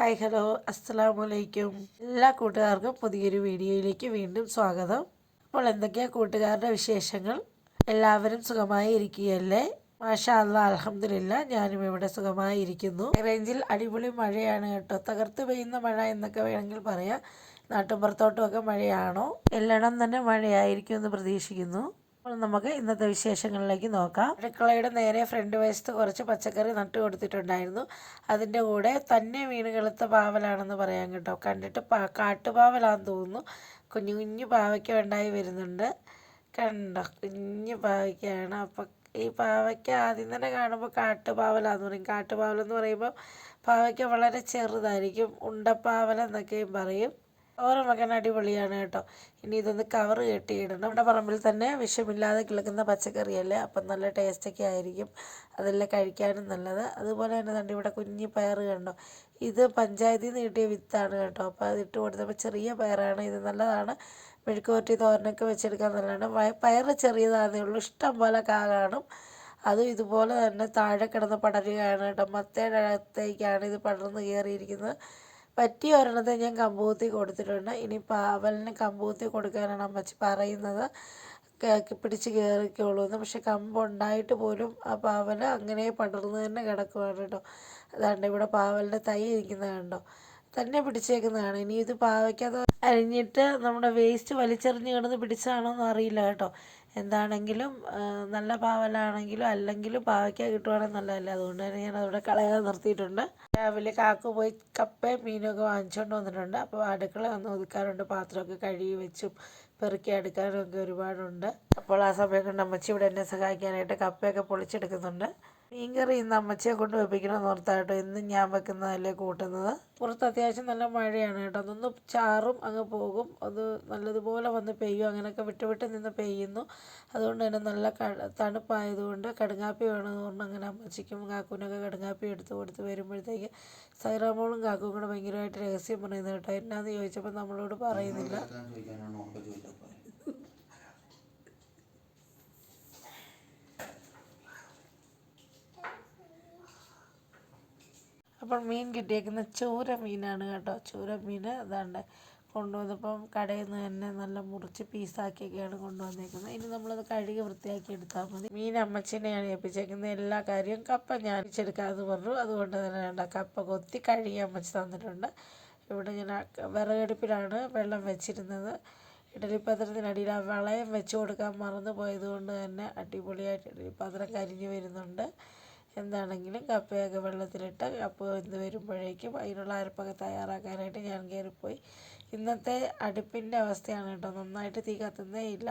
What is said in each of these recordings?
Hi hello അസ്സലാമു അലൈക്കും എല്ലാ കൂട്ടുകാർക്കും പുതിയൊരു വീഡിയോയിലേക്ക് വീണ്ടും സ്വാഗതം. അപ്പോൾ എന്തൊക്കെയാണ് കൂട്ടുകാരുടെ വിശേഷങ്ങൾ? എല്ലാവരും സുഖമായി ഇരിക്കുകയല്ലേ? മാഷാ അല്ല അലഹമില്ല ഞാനും ഇവിടെ സുഖമായി ഇരിക്കുന്നു. റേഞ്ചിൽ അടിപൊളി മഴയാണ് കേട്ടോ. തകർത്ത് പെയ്യുന്ന മഴ എന്നൊക്കെ വേണമെങ്കിൽ പറയാം. നാട്ടുമ്പുറത്തോട്ടുമൊക്കെ മഴയാണോ? എല്ലായിടം തന്നെ മഴയായിരിക്കും എന്ന് പ്രതീക്ഷിക്കുന്നു. അപ്പോൾ നമുക്ക് ഇന്നത്തെ വിശേഷങ്ങളിലേക്ക് നോക്കാം. അടുക്കളയുടെ നേരെ ഫ്രണ്ട് വശത്ത് കുറച്ച് പച്ചക്കറി നട്ടു കൊടുത്തിട്ടുണ്ടായിരുന്നു. അതിന്റെ കൂടെ തന്നെ വീണ് പാവലാണെന്ന് പറയാൻ കേട്ടോ. കണ്ടിട്ട് പാ കാട്ടുപാവലാന്ന് തോന്നുന്നു. കുഞ്ഞു കുഞ്ഞു പാവയ്ക്ക ഉണ്ടായി വരുന്നുണ്ട്. കണ്ടോ? കുഞ്ഞു പാവയ്ക്കാണ് അപ്പം ഈ പാവയ്ക്ക ആദ്യം തന്നെ കാണുമ്പോൾ കാട്ടുപാവലാന്ന് പറയും. കാട്ടുപാവലെന്ന് പറയുമ്പോൾ പാവയ്ക്ക വളരെ ചെറുതായിരിക്കും. ഉണ്ടപ്പാവലെന്നൊക്കെയും പറയും. ഓരോ മകൻ അടിപൊളിയാണ് കേട്ടോ. ഇനി ഇതൊന്ന് കവർ കെട്ടിയിടണം നമ്മുടെ പറമ്പിൽ തന്നെ വിഷമില്ലാതെ കിളക്കുന്ന പച്ചക്കറിയല്ലേ? അപ്പം നല്ല ടേസ്റ്റൊക്കെ ആയിരിക്കും. അതെല്ലാം കഴിക്കാനും നല്ലത്. അതുപോലെ തന്നെ തന്നെ ഇവിടെ കുഞ്ഞി പയർ കണ്ടോ? ഇത് പഞ്ചായത്തിൽ നിന്ന് കിട്ടിയ വിത്താണ് കേട്ടോ. അപ്പോൾ അത് ഇട്ട് കൊടുത്തപ്പോൾ ചെറിയ പയറാണ്. ഇത് നല്ലതാണ്. മെഴുക്കുവരട്ടി തോരനൊക്കെ വെച്ചെടുക്കാൻ നല്ലതാണ്. പയർ ചെറിയതാണേ ഉള്ളൂ. ഇഷ്ടം പോലെ കാ കാണും. അതും ഇതുപോലെ തന്നെ താഴെ കിടന്ന് പടരുകയാണ് കേട്ടോ. മത്തയുടെ അകത്തേക്കാണ് ഇത് പടർന്ന് കയറിയിരിക്കുന്നത്. പറ്റിയ ഒരെണ്ണത്തെ ഞാൻ കമ്പൂത്തി കൊടുത്തിട്ടുണ്ട്. ഇനി പാവലിന് കമ്പൂത്തി കൊടുക്കാനാണ് അമ്മച്ചി പറയുന്നത്. പിടിച്ച് കയറിക്കോളൂ എന്ന് പക്ഷെ കമ്പുണ്ടായിട്ട് പോലും ആ പാവൽ അങ്ങനെ പടർന്ന് തന്നെ കിടക്കുവാണ് കേട്ടോ. അതാണ്ട് ഇവിടെ പാവലിന്റെ തൈ ഇരിക്കുന്നത് കണ്ടോ? തന്നെ പിടിച്ചേക്കുന്നതാണ്. ഇനി ഇത് പാവയ്ക്കത് അരിഞ്ഞിട്ട് നമ്മുടെ വേസ്റ്റ് വലിച്ചെറിഞ്ഞ് കിടന്ന് പിടിച്ചതാണോ എന്ന് അറിയില്ല കേട്ടോ. എന്താണെങ്കിലും നല്ല പാവലാണെങ്കിലും അല്ലെങ്കിലും പാവയ്ക്ക കിട്ടുവാണെങ്കിൽ നല്ലതല്ലേ? അതുകൊണ്ട് തന്നെ ഞാൻ അവിടെ കളയാതെ നിർത്തിയിട്ടുണ്ട്. രാവിലെ കാക്ക പോയി കപ്പയും മീനൊക്കെ വാങ്ങിച്ചുകൊണ്ട് വന്നിട്ടുണ്ട്. അപ്പോൾ അടുക്കള ഒന്ന് ഒതുക്കാറുണ്ട്. പാത്രമൊക്കെ കഴുകി വെച്ചും പെറുക്കി എടുക്കാനും ഒക്കെ ഒരുപാടുണ്ട്. അപ്പോൾ ആ സമയം കൊണ്ട് അമ്മച്ചി ഇവിടെ എന്നെ സഹായിക്കാനായിട്ട് കപ്പയൊക്കെ പൊളിച്ചെടുക്കുന്നുണ്ട്. മീൻകറി ഇന്ന് അമ്മച്ചിയെ കൊണ്ട് വെപ്പിക്കണം ഓർത്താട്ടോ ഇന്ന് ഞാൻ വെക്കുന്നതല്ലേ കൂട്ടുന്നത്? പുറത്ത് അത്യാവശ്യം നല്ല മഴയാണ് കേട്ടോ. അതൊന്ന് ചാറും അങ്ങ് പോകും. അത് നല്ലതുപോലെ വന്ന് പെയ്യും. അങ്ങനെയൊക്കെ വിട്ട് വിട്ട് നിന്ന് പെയ്യുന്നു. അതുകൊണ്ട് തന്നെ നല്ല തണുപ്പായതുകൊണ്ട് കടുങ്ങാപ്പി വേണമെന്ന് പറഞ്ഞ് അങ്ങനെ അമ്മച്ചിക്കും കാക്കൂനൊക്കെ കടുങ്ങാപ്പി എടുത്ത് കൊടുത്ത് വരുമ്പോഴത്തേക്ക് സൈറാമോളും കാക്കും കൂടെ ഭയങ്കരമായിട്ട് രഹസ്യം പറയുന്നത് കേട്ടോ. എന്നാന്ന് ചോദിച്ചപ്പോൾ നമ്മളോട് പറയുന്നില്ല. അപ്പോൾ മീൻ കിട്ടിയേക്കുന്ന ചൂര മീനാണ് കേട്ടോ. ചൂര മീൻ അതാണ് കൊണ്ടുവന്നപ്പം കടയിൽ നിന്ന് തന്നെ നല്ല മുറിച്ച് പീസാക്കിയൊക്കെയാണ് കൊണ്ടുവന്നേക്കുന്നത്. ഇനി നമ്മളത് കഴുകി വൃത്തിയാക്കി എടുത്താൽ മതി. മീൻ അമ്മച്ചിനെയാണ് ഏൽപ്പിച്ചേക്കുന്നത്. എല്ലാ കാര്യവും കപ്പ ഞാൻ വെച്ചെടുക്കാമെന്ന് പറഞ്ഞു. അതുകൊണ്ട് തന്നെ വേണ്ട കപ്പ കൊത്തി കഴുകി അമ്മച്ചി തന്നിട്ടുണ്ട്. ഇവിടെ ഞാൻ വിറകടുപ്പിലാണ് വെള്ളം വെച്ചിരുന്നത്. ഇഡലിപ്പാത്രത്തിനടിയിൽ ആ വളയം വെച്ച് കൊടുക്കാൻ മറന്നു പോയതുകൊണ്ട് തന്നെ അടിപൊളിയായിട്ട് ഇഡലിപ്പാത്രം കരിഞ്ഞു വരുന്നുണ്ട്. എന്താണെങ്കിലും കപ്പയൊക്കെ വെള്ളത്തിലിട്ട് കപ്പ വെന്ത് വരുമ്പോഴേക്കും അതിനുള്ള അരപ്പൊക്കെ തയ്യാറാക്കാനായിട്ട് ഞാൻ കയറിപ്പോയി. ഇന്നത്തെ അടുപ്പിന്റെ അവസ്ഥയാണ് കേട്ടോ. നന്നായിട്ട് തീ കത്തുന്നേ ഇല്ല.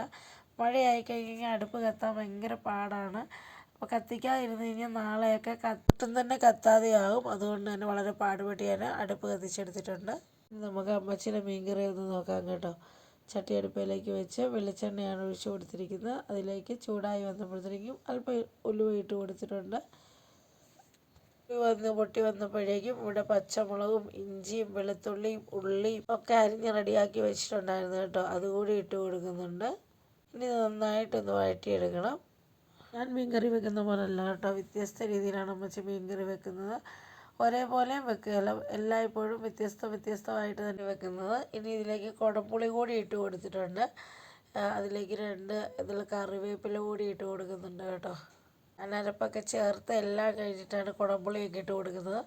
മഴയായി കഴിഞ്ഞാൽ അടുപ്പ് കത്താൻ ഭയങ്കര പാടാണ്. അപ്പോൾ കത്തിക്കാതിരുന്ന് കഴിഞ്ഞാൽ നാളെയൊക്കെ കത്തും തന്നെ കത്താതെയാകും. അതുകൊണ്ട് തന്നെ വളരെ പാടുപെട്ട് ഞാൻ അടുപ്പ് കത്തിച്ചെടുത്തിട്ടുണ്ട്. നമുക്ക് അമ്മച്ചിയുടെ മീൻകറി ഒന്ന് നോക്കാം കേട്ടോ. ചട്ടി അടുപ്പിലേക്ക് വെച്ച് വെളിച്ചെണ്ണയാണ് ഒഴിച്ചു കൊടുത്തിരിക്കുന്നത്. അതിലേക്ക് ചൂടായി വന്നപ്പോഴത്തേക്കും അല്പം ഉലുവ ഇട്ട് കൊടുത്തിട്ടുണ്ട്. വന്ന് പൊട്ടി വന്നപ്പോഴേക്കും ഇവിടെ പച്ചമുളകും ഇഞ്ചിയും വെളുത്തുള്ളിയും ഉള്ളിയും ഒക്കെ അരിഞ്ഞ് റെഡിയാക്കി വെച്ചിട്ടുണ്ടായിരുന്നു കേട്ടോ. അതുകൂടി ഇട്ട് കൊടുക്കുന്നുണ്ട്. ഇനി നന്നായിട്ടൊന്ന് വഴറ്റിയെടുക്കണം. ഞാൻ മീൻകറി വെക്കുന്ന പോലെ അല്ല കേട്ടോ. വ്യത്യസ്ത രീതിയിലാണ് അമ്മച്ചി മീൻകറി വെക്കുന്നത്. ഒരേപോലെ വെക്കുകയല്ല എല്ലായ്പ്പോഴും വ്യത്യസ്ത വ്യത്യസ്തമായിട്ട് തന്നെ വെക്കുന്നത്. ഇനി ഇതിലേക്ക് കുടപ്പുളി കൂടി ഇട്ട് കൊടുത്തിട്ടുണ്ട്. അതിലേക്ക് രണ്ട് ഇതിൽ കറിവേപ്പില കൂടി ഇട്ട് കൊടുക്കുന്നുണ്ട് കേട്ടോ. അനരപ്പൊക്കെ ചേർത്ത് എല്ലാം കഴിഞ്ഞിട്ടാണ് കുടംപുളിയൊക്കെ ഇട്ട് കൊടുക്കുന്നത്.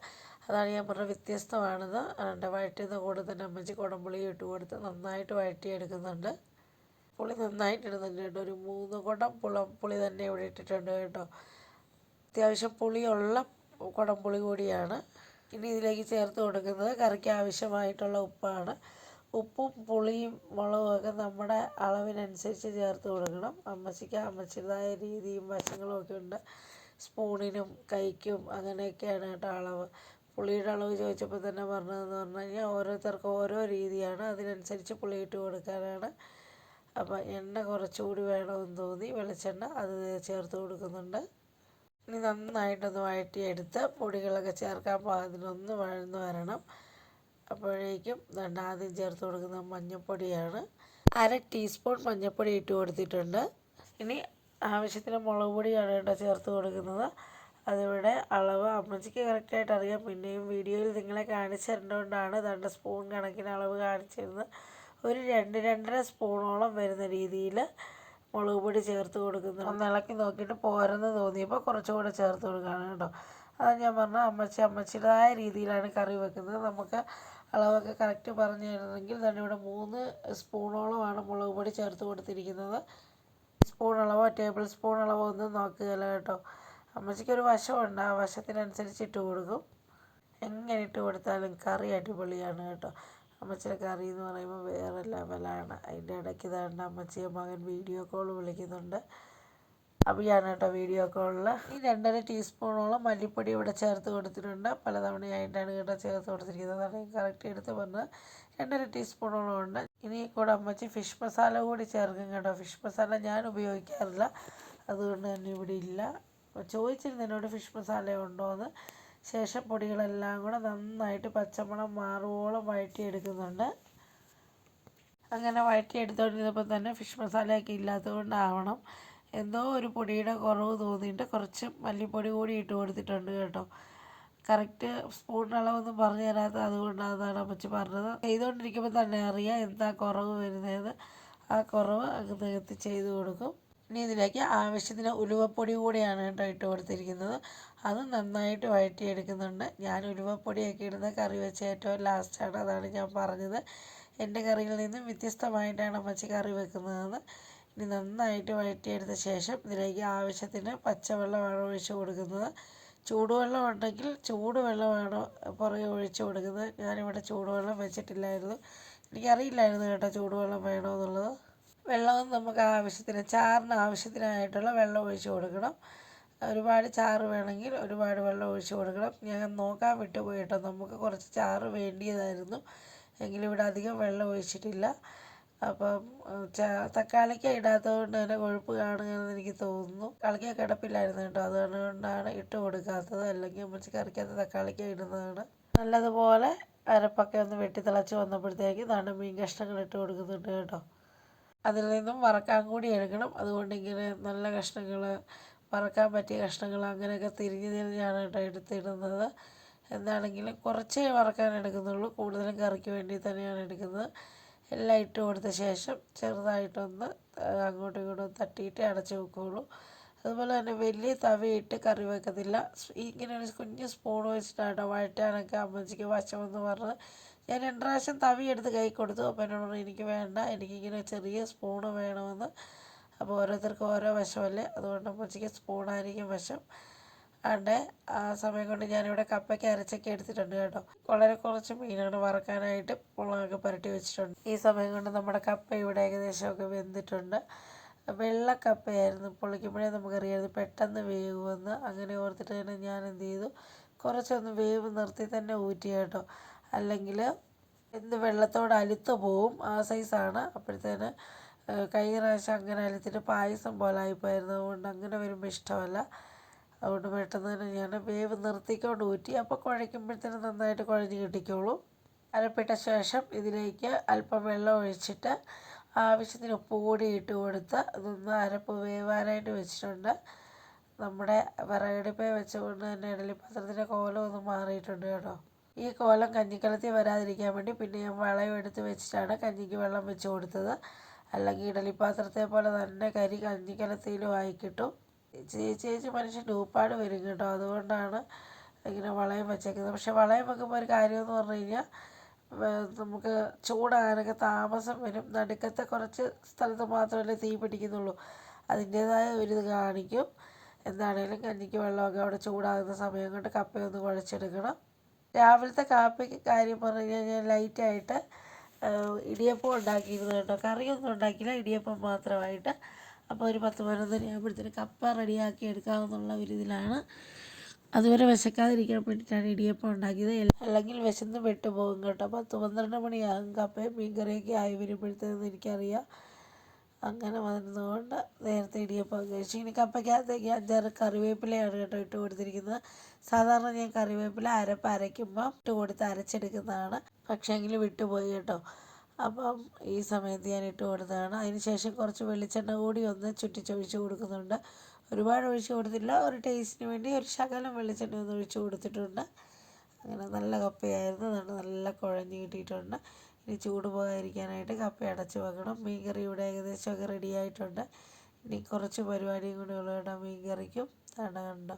അതാണ് ഞാൻ പറഞ്ഞ വ്യത്യസ്തമാണത്. അതുകൊണ്ട് വഴറ്റുന്ന കൂടെ തന്നെ അമ്മച്ചി കുടംപുളി ഇട്ട് കൊടുത്ത് നന്നായിട്ട് വഴറ്റിയെടുക്കുന്നുണ്ട് പുളി നന്നായിട്ട് ഇടുന്നുണ്ട് കേട്ടോ. ഒരു മൂന്ന് കുടം പുളം പുളി തന്നെ ഇവിടെ ഇട്ടിട്ടുണ്ട് കേട്ടോ. അത്യാവശ്യം പുളിയുള്ള കുടംപുളി കൂടിയാണ്. ഇനി ഇതിലേക്ക് ചേർത്ത് കൊടുക്കുന്നത് കറിക്ക് ആവശ്യമായിട്ടുള്ള ഉപ്പാണ്. ഉപ്പും പുളിയും മുളകുമൊക്കെ നമ്മുടെ അളവിനനുസരിച്ച് ചേർത്ത് കൊടുക്കണം. അമ്മച്ചിക്ക് അമ്മച്ചിയുടേതായ രീതിയും വശങ്ങളും ഒക്കെ ഉണ്ട്. സ്പൂണിനും കൈക്കും അങ്ങനെയൊക്കെയാണ് കേട്ടോ അളവ്. പുളിയുടെ അളവ് ചോദിച്ചപ്പോൾ തന്നെ പറഞ്ഞതെന്ന് പറഞ്ഞു കഴിഞ്ഞാൽ ഓരോരുത്തർക്കും ഓരോ രീതിയാണ്. അതിനനുസരിച്ച് പുളി ഇട്ട് കൊടുക്കാനാണ്. അപ്പം എണ്ണ കുറച്ചുകൂടി വേണമെന്ന് തോന്നി. വെളിച്ചെണ്ണ അത് ചേർത്ത് കൊടുക്കുന്നുണ്ട്. ഇനി നന്നായിട്ടൊന്ന് വഴറ്റിയെടുത്ത് പൊടികളൊക്കെ ചേർക്കാൻ പാകത്തിനൊന്ന് വഴന്ന് വരണം. അപ്പോഴേക്കും ദണ്ട ആദ്യം ചേർത്ത് കൊടുക്കുന്ന മഞ്ഞൾപ്പൊടിയാണ് അര ടീസ്പൂൺ മഞ്ഞൾപ്പൊടി ഇട്ട് കൊടുത്തിട്ടുണ്ട്. ഇനി ആവശ്യത്തിന് മുളക് പൊടിയാണ് കേട്ടോ ചേർത്ത് കൊടുക്കുന്നത്. അതിവിടെ അളവ് അമ്മച്ചിക്ക് കറക്റ്റായിട്ട് അറിയാം. പിന്നെയും വീഡിയോയിൽ നിങ്ങളെ കാണിച്ചു രണ്ട് സ്പൂൺ കണക്കിന് അളവ് കാണിച്ചിരുന്നത്. ഒരു രണ്ട് രണ്ടര സ്പൂണോളം വരുന്ന രീതിയിൽ മുളക് പൊടി ചേർത്ത് കൊടുക്കുന്നു ഒന്ന് ഇളക്കി നോക്കിയിട്ട് പോരെന്ന് തോന്നിയപ്പോൾ കുറച്ചുകൂടെ ചേർത്ത് കൊടുക്കുകയാണ് കേട്ടോ. അത് ഞാൻ പറഞ്ഞ അമ്മച്ചി അമ്മച്ചിയുടേതായ രീതിയിലാണ് കറി വെക്കുന്നത്. നമുക്ക് അളവൊക്കെ കറക്റ്റ് പറഞ്ഞു തരുന്നെങ്കിൽ തന്നെ ഇവിടെ മൂന്ന് സ്പൂണോളമാണ് മുളക് പൊടി ചേർത്ത് കൊടുത്തിരിക്കുന്നത്. സ്പൂൺ അളവോ ടേബിൾ സ്പൂൺ അളവോ ഒന്നും നോക്കുകയില്ല കേട്ടോ. അമ്മച്ചിക്കൊരു വശമുണ്ട്. ആ വശത്തിനനുസരിച്ച് ഇട്ട് കൊടുക്കും. എങ്ങനെ ഇട്ട് കൊടുത്താലും കറി അടിപൊളിയാണ് കേട്ടോ. അമ്മച്ചിയുടെ കറി എന്ന് പറയുമ്പോൾ വേറെ ലെവലാണ് അതിന്റെ ഇടയ്ക്ക് ഇതാണ്ട് അമ്മച്ചിയെ മകൻ വീഡിയോ കോൾ വിളിക്കുന്നുണ്ട്. അഭിയാണ് കേട്ടോ വീഡിയോ കോളിൽ ഈ രണ്ടര ടീസ്പൂണോളം മല്ലിപ്പൊടി ഇവിടെ ചേർത്ത് കൊടുത്തിട്ടുണ്ട്. പലതവണയായിട്ടാണ് കേട്ടോ ചേർത്ത് കൊടുത്തിരിക്കുന്നത്. അതാണ് കറക്റ്റ് എടുത്ത് പറഞ്ഞ് രണ്ടര ടീസ്പൂണോളം ഉണ്ട്. ഇനി കൂടെ അമ്മച്ചി ഫിഷ് മസാല കൂടി ചേർക്കും കേട്ടോ. ഫിഷ് മസാല ഞാൻ ഉപയോഗിക്കാറില്ല. അതുകൊണ്ട് തന്നെ ഇവിടെ ഇല്ല. ചോദിച്ചിരുന്നു എന്നോട് ഫിഷ് മസാല ഉണ്ടോ എന്ന് ശേഷം പൊടികളെല്ലാം കൂടെ നന്നായിട്ട് പച്ചമണം മാറുവോളം വഴറ്റിയെടുക്കുന്നുണ്ട്. അങ്ങനെ വഴറ്റിയെടുത്തുകൊണ്ടിരുന്നപ്പോൾ തന്നെ ഫിഷ് മസാലയൊക്കെ ഇല്ലാത്തതുകൊണ്ടാവണം. എന്തോ ഒരു പൊടിയുടെ കുറവ് തോന്നിയിട്ട് കുറച്ച് മല്ലിപ്പൊടി കൂടി ഇട്ട് കൊടുത്തിട്ടുണ്ട് കേട്ടോ. കറക്റ്റ് സ്പൂൺ അളവൊന്നും പറഞ്ഞു തരാത്ത അതുകൊണ്ടാണ് അമ്മച്ചി പറഞ്ഞത്. ചെയ്തുകൊണ്ടിരിക്കുമ്പോൾ തന്നെ അറിയാം എന്താ കുറവ് വരുന്നതെന്ന് ആ കുറവ് അങ്ങ് നികത്തി ചെയ്ത് കൊടുക്കും. ഇനി ഇതിലേക്ക് ആവശ്യത്തിന് ഉലുവപ്പൊടി കൂടിയാണ് കേട്ടോ ഇട്ട് കൊടുത്തിരിക്കുന്നത്. അത് നന്നായിട്ട് വഴറ്റിയെടുക്കുന്നുണ്ട്. ഞാൻ ഉലുവപ്പൊടിയൊക്കെ ഇടുന്ന കറി വെച്ച ഏറ്റവും ലാസ്റ്റാണ് അതാണ് ഞാൻ പറഞ്ഞത്. എന്റെ കറിയിൽ നിന്നും വ്യത്യസ്തമായിട്ടാണ് അമ്മച്ചി കറി വെക്കുന്നതെന്ന്. ഇനി നന്നായിട്ട് വഴറ്റിയെടുത്ത ശേഷം ഇതിലേക്ക് ആവശ്യത്തിന് പച്ചവെള്ളമാണ് ഒഴിച്ച് കൊടുക്കുന്നത്. ചൂടുവെള്ളം ഉണ്ടെങ്കിൽ ചൂടുവെള്ളമാണ് പുറകെ ഒഴിച്ച് കൊടുക്കുന്നത്. ഞാനിവിടെ ചൂടുവെള്ളം വെച്ചിട്ടില്ലായിരുന്നു. എനിക്കറിയില്ലായിരുന്നു കേട്ടോ ചൂടുവെള്ളം വേണോ എന്നുള്ളത് വെള്ളം നമുക്ക് ആവശ്യത്തിന് ചാറിന് ആവശ്യത്തിനായിട്ടുള്ള വെള്ളം ഒഴിച്ച് കൊടുക്കണം. ഒരുപാട് ചാറ് വേണമെങ്കിൽ ഒരുപാട് വെള്ളം ഒഴിച്ച് കൊടുക്കണം. ഞാൻ നോക്കാൻ വിട്ടുപോയിട്ടോ നമുക്ക് കുറച്ച് ചാറ് വേണ്ടിയതായിരുന്നു. എങ്കിലും അധികം വെള്ളം ഒഴിച്ചിട്ടില്ല. അപ്പം തക്കാളിക്ക ഇടാത്തത് കൊണ്ട് തന്നെ കൊഴുപ്പ് കാണുകയെന്ന് എനിക്ക് തോന്നുന്നു. കളിക്ക കിടപ്പില്ലായിരുന്നു കേട്ടോ. അതുകൊണ്ടാണ് ഇട്ട് കൊടുക്കാത്തത്. അല്ലെങ്കിൽ പച്ചക്കറിക്കകത്ത് കറിക്കകത്ത് തക്കാളിക്ക ഇടുന്നതാണ്. നല്ലതുപോലെ അരപ്പൊക്കെ ഒന്ന് വെട്ടി തിളച്ച് വന്നപ്പോഴത്തേക്ക് നാണ് മീൻ കഷ്ണങ്ങൾ ഇട്ട് കൊടുക്കുന്നുണ്ട് കേട്ടോ. അതിൽ നിന്നും വറക്കാൻ കൂടി എടുക്കണം. അതുകൊണ്ട് ഇങ്ങനെ നല്ല കഷ്ണങ്ങൾ വറക്കാൻ പറ്റിയ കഷ്ണങ്ങൾ അങ്ങനെയൊക്കെ തിരിഞ്ഞ് തിരിഞ്ഞാണ് കേട്ടോ എടുത്തിടുന്നത്. എന്താണെങ്കിലും കുറച്ചേ വറക്കാൻ എടുക്കുന്നുള്ളൂ. കൂടുതലും കറിക്ക് വേണ്ടി തന്നെയാണ് എടുക്കുന്നത്. എല്ലാം ഇട്ട് കൊടുത്ത ശേഷം ചെറുതായിട്ടൊന്ന് അങ്ങോട്ടും ഇങ്ങോട്ടും തട്ടിയിട്ട് അടച്ച് വെക്കുകയുള്ളൂ അതുപോലെ തന്നെ വലിയ തവിയിട്ട് കറി വെക്കത്തില്ല. ഇങ്ങനെ ഒരു കുഞ്ഞ് സ്പൂൺ വെച്ചിട്ടാണ് വഴറ്റാനൊക്കെ അമ്മച്ചിക്ക് വശമെന്ന് പറഞ്ഞത് ഞാൻ രണ്ട് പ്രാവശ്യം തവി എടുത്ത് കൈ കൊടുത്തു. അപ്പം എന്നോട് പറഞ്ഞു എനിക്ക് വേണ്ട എനിക്കിങ്ങനെ ചെറിയ സ്പൂണ് വേണമെന്ന്. അപ്പോൾ ഓരോരുത്തർക്കും ഓരോ വശമല്ലേ. അതുകൊണ്ട് അമ്മച്ചിക്ക് സ്പൂണായിരിക്കും വശം. ആണ്ട് ആ സമയം കൊണ്ട് ഞാനിവിടെ കപ്പയ്ക്ക് അരച്ചൊക്കെ എടുത്തിട്ടുണ്ട് കേട്ടോ. വളരെ കുറച്ച് മീനാണ് വറക്കാനായിട്ട് മുളകൊക്കെ പുരട്ടി വെച്ചിട്ടുണ്ട്. ഈ സമയം കൊണ്ട് നമ്മുടെ കപ്പ ഇവിടെ ഏകദേശമൊക്കെ വെന്തിട്ടുണ്ട്. വെള്ള കപ്പയായിരുന്നു. പൊളിക്കുമ്പോഴേ നമുക്കറിയാമായിരുന്നു പെട്ടെന്ന് വേവുമെന്ന്. അങ്ങനെ ഓർത്തിട്ട് തന്നെ ഞാൻ എന്ത് ചെയ്തു? കുറച്ചൊന്ന് വേവ് നിർത്തി തന്നെ ഊറ്റി കേട്ടോ. അല്ലെങ്കിൽ എന്ത് വെള്ളത്തോട് അലുത്ത് പോവും. ആ സൈസാണ്. അപ്പോഴത്തേന് കഴിഞ്ഞ പ്രാവശ്യം അങ്ങനെ അലുത്തിട്ട് പായസം പോലെ ആയിപ്പോയിരുന്നു. അതുകൊണ്ട് അങ്ങനെ വരുമ്പോൾ ഇഷ്ടമല്ല. അതുകൊണ്ട് പെട്ടെന്ന് തന്നെ ഞാൻ വേവ് നിർത്തിക്കൊണ്ട് ഊറ്റി. അപ്പോൾ കുഴയ്ക്കുമ്പോഴത്തേനും നന്നായിട്ട് കുഴഞ്ഞ് കിട്ടിക്കോളും. അരപ്പിട്ട ശേഷം ഇതിലേക്ക് അല്പം വെള്ളം ഒഴിച്ചിട്ട് ആവശ്യത്തിന് ഉപ്പ് കൂടി ഇട്ട് കൊടുത്ത് അതൊന്ന് അരപ്പ് വേവാനായിട്ട് വെച്ചിട്ടുണ്ട്. നമ്മുടെ വിറകടുപ്പേ വെച്ചുകൊണ്ട് തന്നെ ഇഡലി പാത്രത്തിന്റെ കോലം ഒന്ന് മാറിയിട്ടുണ്ട് കേട്ടോ. ഈ കോലം കഞ്ഞിക്കലത്തിൽ വരാതിരിക്കാൻ വേണ്ടി പിന്നെ ഞാൻ വളയം എടുത്ത് വെച്ചിട്ടാണ് കഞ്ഞിക്ക് വെള്ളം വെച്ച് കൊടുത്തത്. അല്ലെങ്കിൽ ഇഡലി പാത്രത്തെ പോലെ തന്നെ കരി കഞ്ഞിക്കലത്തിലും ആയി കിട്ടും. ചേച്ചി ചേച്ചി മനുഷ്യൻ ഡൂപ്പാട് വരും കേട്ടോ. അതുകൊണ്ടാണ് ഇങ്ങനെ വളയം വെച്ചേക്കുന്നത്. പക്ഷെ വളയം വെക്കുമ്പോൾ ഒരു കാര്യമെന്ന് പറഞ്ഞു കഴിഞ്ഞാൽ നമുക്ക് ചൂടാകാനൊക്കെ താമസം വരും. നടുക്കത്തെ കുറച്ച് സ്ഥലത്ത് മാത്രമല്ലേ തീ പിടിക്കുന്നുള്ളൂ. അതിന്റേതായ ഒരു ഇത് കാണിക്കും. എന്താണേലും കഞ്ഞിക്ക് വെള്ളമൊക്കെ അവിടെ ചൂടാകുന്ന സമയം കൊണ്ട് കപ്പയൊന്ന് കുഴച്ചെടുക്കണം. രാവിലത്തെ കാപ്പിക്ക് കാര്യം പറഞ്ഞു കഴിഞ്ഞാൽ ഞാൻ ലൈറ്റായിട്ട് ഇടിയപ്പം ഉണ്ടാക്കിയിരുന്നു കേട്ടോ. കറിയൊന്നും ഉണ്ടാക്കിയില്ല. ഇടിയപ്പം മാത്രമായിട്ട് അപ്പോൾ ഒരു പത്ത് പതിനൊന്നര ആകുമ്പോഴത്തേന് കപ്പ റെഡിയാക്കി എടുക്കാമെന്നുള്ള ഒരു ഇതിലാണ്. അതുവരെ വിശക്കാതിരിക്കാൻ വേണ്ടിയിട്ടാണ് ഇടിയപ്പം ഉണ്ടാക്കിയത്. അല്ലെങ്കിൽ വിശന്ന് വിട്ടുപോകും കേട്ടോ. പത്ത് പന്ത്രണ്ട് മണിയാകും കപ്പയും മീൻ കറിയൊക്കെ ആയി വരുമ്പോഴത്തേന്ന് എനിക്കറിയാം. അങ്ങനെ വന്നതുകൊണ്ട് നേരത്തെ ഇടിയപ്പം കഴിച്ചു. ഇനി കപ്പയ്ക്കകത്തേക്ക് അഞ്ചാറ് കറിവേപ്പിലയാണ് കേട്ടോ ഇട്ട് കൊടുത്തിരിക്കുന്നത്. സാധാരണ ഞാൻ കറിവേപ്പില അരപ്പ് അരയ്ക്കുമ്പോൾ ഇട്ട് കൊടുത്ത് അരച്ചെടുക്കുന്നതാണ്. പക്ഷേങ്കിൽ വിട്ടുപോയി കേട്ടോ. അപ്പം ഈ സമയത്ത് ഞാൻ ഇട്ട് കൊടുത്തതാണ്. അതിന് ശേഷം കുറച്ച് വെളിച്ചെണ്ണ കൂടി ഒന്ന് ചുറ്റിച്ചൊഴിച്ച് കൊടുക്കുന്നുണ്ട്. ഒരുപാട് ഒഴിച്ച് കൊടുത്തില്ല ഒരു ടേസ്റ്റിന് വേണ്ടി ഒരു ശകലം വെളിച്ചെണ്ണ ഒന്ന് ഒഴിച്ച് കൊടുത്തിട്ടുണ്ട്. അങ്ങനെ നല്ല കപ്പയായിരുന്നു. അതുകൊണ്ട് നല്ല കുഴഞ്ഞ് കിട്ടിയിട്ടുണ്ട്. ഇനി ചൂട് പോകാതിരിക്കാനായിട്ട് കപ്പ അടച്ച് വെക്കണം. മീൻ കറി ഇവിടെ ഏകദേശമൊക്കെ റെഡി ആയിട്ടുണ്ട്. ഇനി കുറച്ച് പരിപാടിയും കൂടി ഉള്ളു കേട്ടോ മീൻ കറിക്കും തട കണ്ടോ?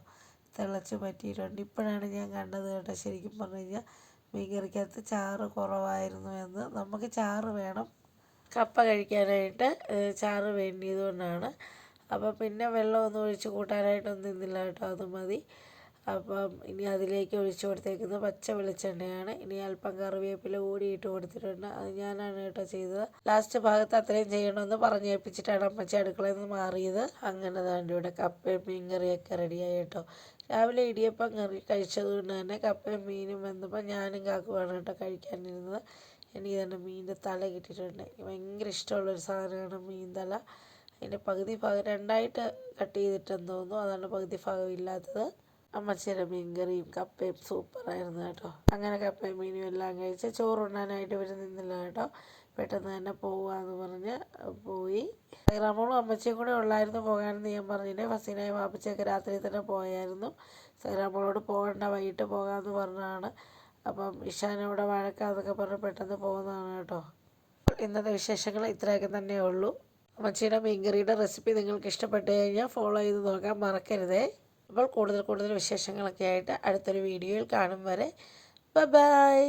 തിളച്ച് പറ്റിയിട്ടുണ്ട്. ഇപ്പോഴാണ് ഞാൻ കണ്ടത് കേട്ടോ. ശരിക്കും പറഞ്ഞു കഴിഞ്ഞാൽ മീൻ കറിക്കകത്ത് ചാറ് കുറവായിരുന്നു എന്ന് നമുക്ക് ചാറ് വേണം. കപ്പ കഴിക്കാനായിട്ട് ചാറ് വേണ്ടിയത് കൊണ്ടാണ്. അപ്പം പിന്നെ വെള്ളമൊന്നും ഒഴിച്ച് കൂട്ടാനായിട്ടൊന്നും നിന്നില്ല കേട്ടോ അത് മതി. അപ്പം ഇനി അതിലേക്ക് ഒഴിച്ച് കൊടുത്തേക്കുന്നത് പച്ച വെളിച്ചെണ്ണയാണ്. ഇനി അല്പം കറിവേപ്പില കൂടി ഇട്ട് കൊടുത്തിട്ടുണ്ട്. അത് ഞാനാണ് കേട്ടോ ചെയ്തത്. ലാസ്റ്റ് ഭാഗത്ത് അത്രയും ചെയ്യണമെന്ന് പറഞ്ഞ് ഏൽപ്പിച്ചിട്ടാണ് അമ്മച്ചി അടുക്കളയിൽ നിന്ന് മാറിയത്. അങ്ങനെ താണ്ട് ഇവിടെ കപ്പയും മീൻകറിയൊക്കെ റെഡിയായി കേട്ടോ. രാവിലെ ഇടിയപ്പം കറി കഴിച്ചത് കൊണ്ട് തന്നെ കപ്പയും മീനും വന്നപ്പോൾ ഞാനും കാക്കുവാണ് കേട്ടോ കഴിക്കാനിരുന്നത്. എനിക്ക് തന്നെ മീനിന്റെ തല കിട്ടിയിട്ടുണ്ട്. ഭയങ്കര ഇഷ്ടമുള്ളൊരു സാധനമാണ് മീൻ തല. അതിന്റെ പകുതി ഭാഗം രണ്ടായിട്ട് കട്ട് ചെയ്തിട്ടെന്ന് തോന്നുന്നു. അതാണ് പകുതി ഭാഗം ഇല്ലാത്തത്. അമ്മച്ചിയുടെ മീൻ കറിയും കപ്പയും സൂപ്പറായിരുന്നു കേട്ടോ. അങ്ങനെ കപ്പയും മീനും എല്ലാം കഴിച്ച് ചോറുണ്ണാനായിട്ട് ഇവർ നിന്നില്ല കേട്ടോ. പെട്ടെന്ന് തന്നെ പോവാന്ന് പറഞ്ഞ് പോയി. സൈറാമോളും അമ്മച്ചിയും കൂടെ ഉള്ളായിരുന്നു പോകാനെന്ന് ഞാൻ പറഞ്ഞില്ലേ. ഫസീനയും വാപ്പച്ചയൊക്കെ രാത്രി തന്നെ പോയായിരുന്നു. സൈറാമോളോട് പോകണ്ട വൈകിട്ട് പോകാമെന്ന് പറഞ്ഞതാണ് അപ്പം ഇഷാനവിടെ വഴക്കാന്നൊക്കെ പറഞ്ഞ് പെട്ടെന്ന് പോകുന്നതാണ് കേട്ടോ. ഇന്നത്തെ വിശേഷങ്ങൾ ഇത്രയൊക്കെ തന്നെ ഉള്ളൂ. അമ്മച്ചിയുടെ മീൻകറിയുടെ റെസിപ്പി നിങ്ങൾക്ക് ഇഷ്ടപ്പെട്ട് കഴിഞ്ഞാൽ ഫോളോ ചെയ്ത് നോക്കാൻ മറക്കരുതേ. അപ്പോൾ കൂടുതൽ കൂടുതൽ വിശേഷങ്ങളൊക്കെ ആയിട്ട് അടുത്തൊരു വീഡിയോയിൽ കാണും വരെ. ബൈ.